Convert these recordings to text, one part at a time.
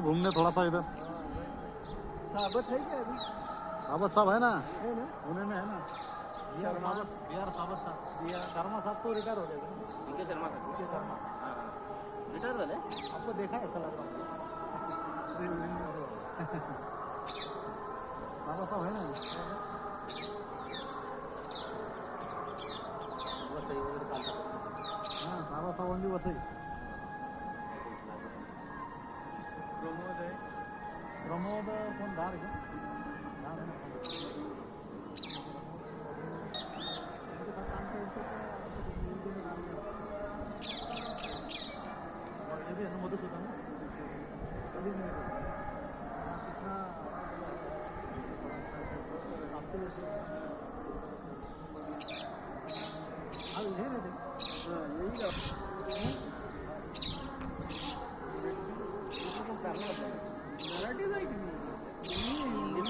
आए घूमने थोड़ा सा इधर। साबत है क्या अभी? साबत साहब है ना? है ना? पुणे में है ना? शर्मा। साबत बिहार साबत साहब। शर्मा साहब तो रिटायर हो गए शर्मा के? शर्मा। रिटायर झाले आपको देखा है ऐसा लगा साबत साहब है ना? वसई वगैरे चालतात हाँ साबत साहब भी वसई प्रमोद कोण धार आहे का धार आहे ना. उनके साथ काम करते थे, और ये भी ऐसा मधुसूदन है कभी नहीं करते। कितना आपके जैसे हाँ इधर है थे हाँ, यही का मराठीच आहे की नाही हिंदी चालू आहे आपलं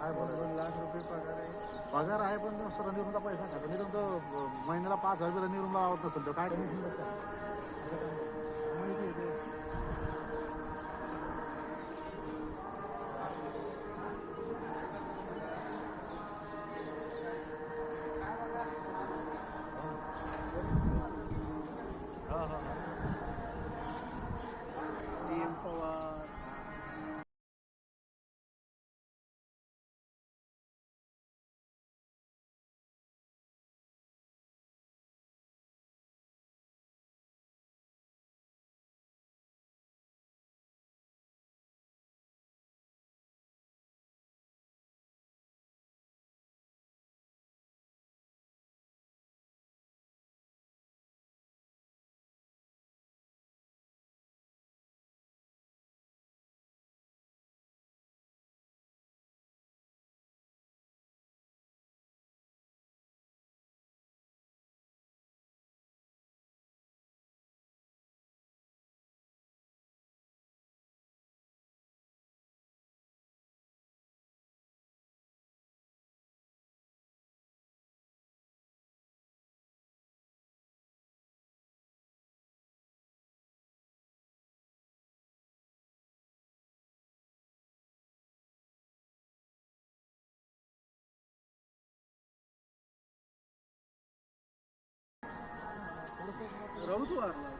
काय दोन दोन लाख रुपये पगार आहे. पगार आहे पण तो रनिंग रूमला पैसा खातो. नाही तो महिन्याला पाच हजार रनिंग रूमला आवत नसेल तो काय? Naruto var mı?